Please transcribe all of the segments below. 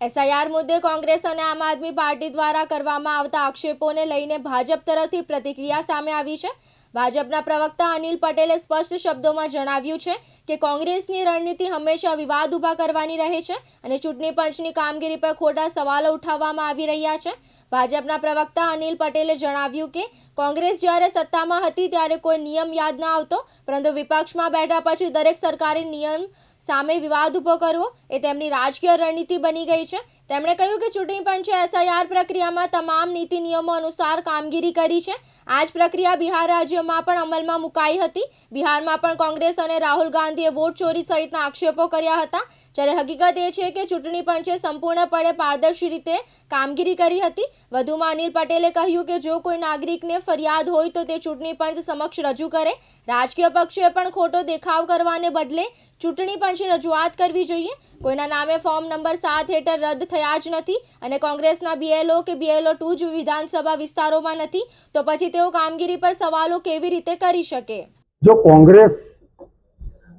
SIR મુદ્દે કોંગ્રેસ અને આમ આદમી પાર્ટી દ્વારા કરવામાં આવતા આક્ષેપોને લઈને ભાજપ તરફથી પ્રતિક્રિયા સામે આવી છે. ભાજપના પ્રવક્તા અનિલ પટેલે સ્પષ્ટ શબ્દોમાં જણાવ્યું છે કે કોંગ્રેસની રણનીતિ હંમેશા વિવાદ ઊભા કરવાની રહે છે અને ચૂંટણી પંચની કામગીરી પર ખોટા સવાલો ઉઠાવવામાં આવી રહ્યા છે. ભાજપના પ્રવક્તા અનિલ પટેલે જણાવ્યું કે કોંગ્રેસ જ્યારે સત્તામાં હતી ત્યારે કોઈ નિયમ યાદ ન આવતો, પરંતુ વિપક્ષમાં બેઠા પછી દરેક સરકારી નિયમ સામે વિવાદ ઊભો કરવો એ તેમની રાજકીય રણનીતિ બની ગઈ છે. તેમણે કહ્યું કે ચૂંટણી પંચે એસઆઈઆર પ્રક્રિયામાં તમામ નીતિ નિયમો અનુસાર કામગીરી કરી છે. આ જ પ્રક્રિયા બિહાર રાજ્યમાં પણ અમલમાં મુકાઈ હતી. બિહારમાં પણ કોંગ્રેસ અને રાહુલ ગાંધીએ વોટ ચોરી સહિતના આક્ષેપો કર્યા હતા. જ્યારે હકીકત એ છે કે ચૂંટણી પંચે સંપૂર્ણપણે પારદર્શી રીતે કામગીરી કરી હતી. વધુમાં અનિલ પટેલે કહ્યું કે જો કોઈ નાગરિકને ફરિયાદ હોય તો તે ચૂંટણી પંચ સમક્ષ રજૂ કરે. રાજકીય પક્ષે પણ ખોટો દેખાવ કરવાને બદલે ચૂંટણી પંચે રજૂઆત કરવી જોઈએ. કોઈના નામે ફોર્મ નંબર સાત હેઠળ રદ થયા જ નથી અને કોંગ્રેસના બીએલઓ કે બીએલઓ ટુ જ વિધાનસભા વિસ્તારોમાં નથી, તો પછી તેઓ કામગીરી પર સવાલો કેવી રીતે કરી શકે? જો કોંગ્રેસ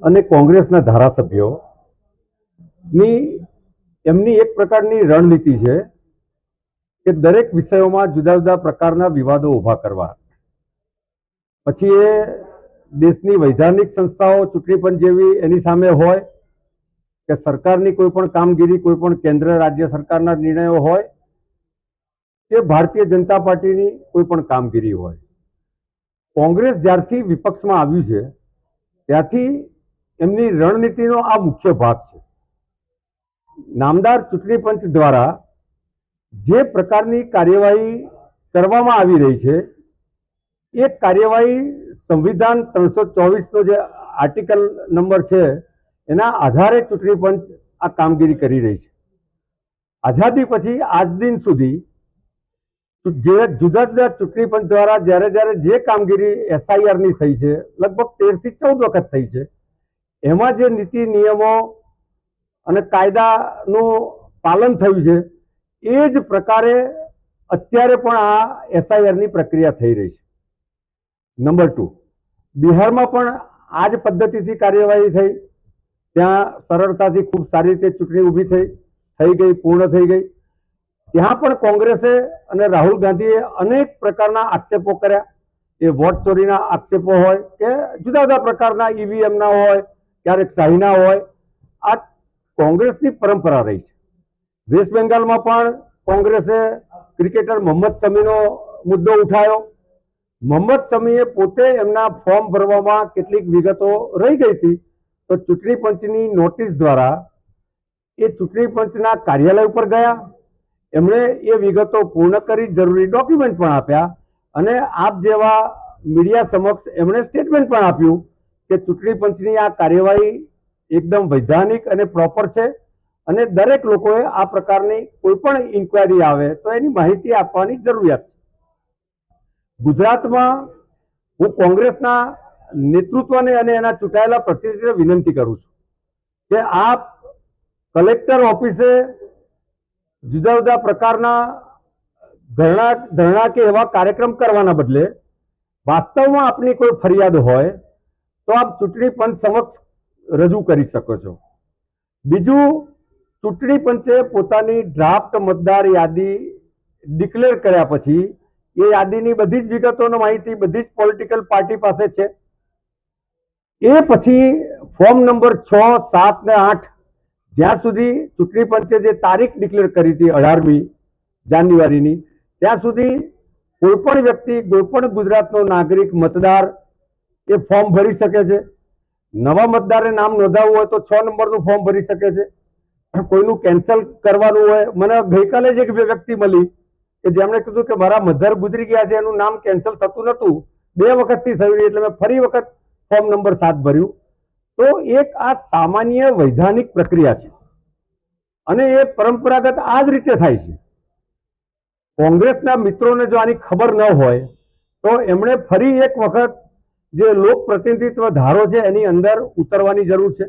અને કોંગ્રેસના ધારાસભ્યો ની એમની એક પ્રકારની રણનીતિ છે કે દરેક વિષયોમાં જુદા જુદા પ્રકારના વિવાદો ઊભા કરવા. પછી એ દેશની વૈધાનિક સંસ્થાઓ ચૂંટણી પંચ જેવી એની સામે હોય કે સરકારની કોઈ પણ કામગીરી, કોઈ પણ કેન્દ્ર, રાજ્ય સરકારના નિર્ણયો હોય કે ભારતીય જનતા પાર્ટીની કોઈ પણ કામગીરી હોય. કોંગ્રેસ જ્યારથી વિપક્ષમાં આવ્યું છે ત્યારથી એમની રણનીતિનો આ મુખ્ય ભાગ છે. નામદાર ચૂંટણી પંચ દ્વારા જે પ્રકારની કાર્યવાહી કરવામાં આવી રહી છે, એ કાર્યવાહી સંવિધાન ત્રણસો ચોવીસનો જે આર્ટિકલ નંબર છે એના આધારે ચૂંટણી પંચ આ કામગીરી કરી રહી છે. આઝાદી પછી આજ દિન સુધી જે જુદા જુદા ચૂંટણી પંચ દ્વારા જ્યારે જ્યારે જે કામગીરી એસઆઈઆરની થઈ છે, લગભગ તેરથી ચૌદ વખત થઈ છે, એમાં જે નીતિ નિયમો અને કાયદાનું પાલન થયું છે, એ જ પ્રકારે અત્યારે પણ આ એસઆઈઆરની પ્રક્રિયા થઈ રહી છે. નંબર ટુ, બિહારમાં પણ આ જ પદ્ધતિથી કાર્યવાહી થઈ. ત્યાં સરળતાથી ખૂબ સારી રીતે ચૂંટણી ઊભી થઈ થઈ ગઈ, પૂર્ણ થઈ ગઈ. ત્યાં પણ કોંગ્રેસે અને રાહુલ ગાંધીએ અનેક પ્રકારના આક્ષેપો કર્યા. એ વોટ ચોરીના આક્ષેપો હોય કે જુદા જુદા પ્રકારના ઈવીએમના હોય, ક્યારેક શાહીના હોય, આ કોંગ્રેસની પરંપરા રહી છે. વેસ્ટ બેંગાલમાં પણ કોંગ્રેસે ક્રિકેટર મોહમ્મદ શમીનો મુદ્દો ઉઠાયો મોહમ્મદ શમીએ પોતે એમના ફોર્મ ભરવામાં કેટલીક વિગતો રહી ગઈ હતી. તો ચૂંટણી પંચની નોટિસ દ્વારા એ ચૂંટણી પંચના કાર્યાલય ઉપર ગયા. એમણે એ વિગતો પૂર્ણ કરી, જરૂરી ડોક્યુમેન્ટ પણ આપ્યા અને આપ જેવા મીડિયા સમક્ષ એમણે સ્ટેટમેન્ટ પણ આપ્યું કે ચૂંટણી પંચની આ કાર્યવાહી એકદમ વૈધાનિક અને પ્રોપર છે અને દરેક લોકોએ આ પ્રકારની કોઈ પણ ઇન્કવાયરી આવે તો એની માહિતી આપવાની જરૂરિયાત છે. ગુજરાતમાં હું કોંગ્રેસના નેતૃત્વને અને એના ચૂંટાયેલા પ્રતિનિધિને વિનંતી કરું છું કે આપ કલેક્ટર ઓફિસે જુદા જુદા પ્રકારના ધરણા ધરણા કે એવા કાર્યક્રમ કરવાના બદલે વાસ્તવમાં આપની કોઈ ફરિયાદ હોય તો આપ ચૂંટણી પંચ સમક્ષ રજૂ કરી શકો છો. બીજું, ચૂંટણી પંચે પોતાની ડ્રાફ્ટ મતદાર યાદી ડિક્લેર કર્યા પછી એ યાદીની બધી જ વિગતોનો માહિતી બધી જ પોલિટિકલ પાર્ટી પાસે છે. એ પછી ફોર્મ નંબર છ, સાત ને આઠ, જ્યાં સુધી ચૂંટણી પંચે જે તારીખ ડિક્લેર કરી હતી અઢારમી જાન્યુઆરીની, ત્યાં સુધી કોઈ પણ વ્યક્તિ કોઈ પણ ગુજરાતનો નાગરિક, મતદાર એ ફોર્મ ભરી શકે છે. નવા મતદારે નામ નોંધાવવું હોય તો છ નંબરનું ફોર્મ ભરી શકે છે. કોઈનું કેન્સલ કરવાનું હોય, મને ગઈકાલે જ એક વ્યક્તિ મળી કે જેમણે કીધું કે મારા મધર ગુજરી ગયા છે, એનું નામ કેન્સલ થતું નહોતું. બે વખતથી થયું એટલે મેં ફરી વખત ફોર્મ નંબર સાત ભર્યું. તો એક આ સામાન્ય વૈધાનિક પ્રક્રિયા છે. અને એ પરંપરાગત આ જ રીતે થાય છે. કોંગ્રેસના મિત્રોને જો આની ખબર ન હોય, તો એમણે ફરી એક વખત જે લોક પ્રતિનિધિત્વ ધારો છે એની અંદર ઉતરવાની જરૂર છે.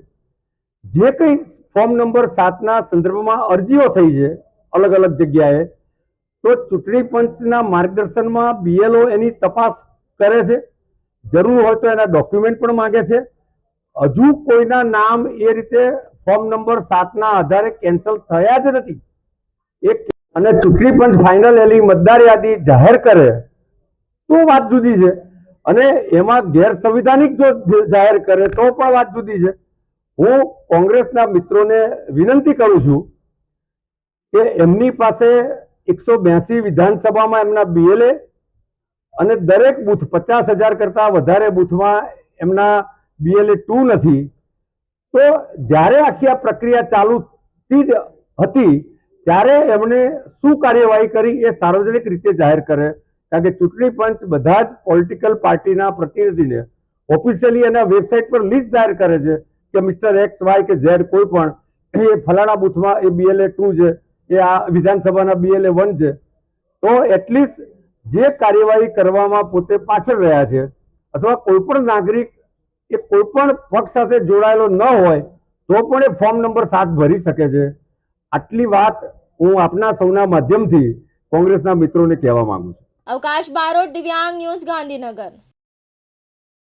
જે કંઈ ફોર્મ નંબર સાતના સંદર્ભમાં અરજીઓ થઈ છે, અલગ અલગ જગ્યાએ, તો ચૂંટણી પંચના માર્ગદર્શનમાં બીએલઓ એની તપાસ કરે છે. જરૂર હોય તો એના ડોક્યુમેન્ટ પણ માંગે છે. હજુ કોઈના નામ એ રીતે ફોર્મ નંબર સાતના આધારે કેન્સલ થયા જ નથી. એક અને ચૂંટણી પંચ ફાઇનલ એલી મતદાર યાદી જાહેર કરે તો વાત જુદી છે. અને એમાં ગેરસંવિધાનિક જો જાહેર કરે તો પણ વાત જુદી છે. હું કોંગ્રેસના મિત્રોને વિનંતી કરું છું કે એમની પાસે એકસો બ્યાસી વિધાનસભામાં એમના બીએલએ અને દરેક બૂથ પચાસ હજાર કરતા વધારે બૂથમાં એમના બીએલએ ટુ નથી. તો જ્યારે આખી આ પ્રક્રિયા ચાલુથી જ હતી, ત્યારે એમણે શું કાર્યવાહી કરી એ સાર્વજનિક રીતે જાહેર કરે. કારણ કે ચૂંટણી પંચ બધા જ પોલિટિકલ પાર્ટીના પ્રતિનિધિને ઓફિશિયલી એના વેબસાઇટ પર લિસ્ટ જાહેર કરે છે કે મિસ્ટર એક્સ વાય કે ઝેડ કોઈ પણ, એ ફલાણા બૂથમાં એ બીએલએ ટુ છે, એ આ વિધાનસભાના બીએલએ વન છે. તો એટલીસ્ટ જે કાર્યવાહી કરવામાં પોતે પાછળ રહ્યા છે, અથવા કોઈ પણ નાગરિક એ કોઈ પણ પક્ષ સાથે જોડાયેલો ન હોય, તો પણ એ ફોર્મ નંબર સાત ભરી શકે છે. આટલી વાત હું આપના સૌના માધ્યમથી કોંગ્રેસના મિત્રોને કહેવા માંગુ છું. અવકાશ બારોટ, દિવ્યાંગ ન્યૂઝ ગાંધીનગર.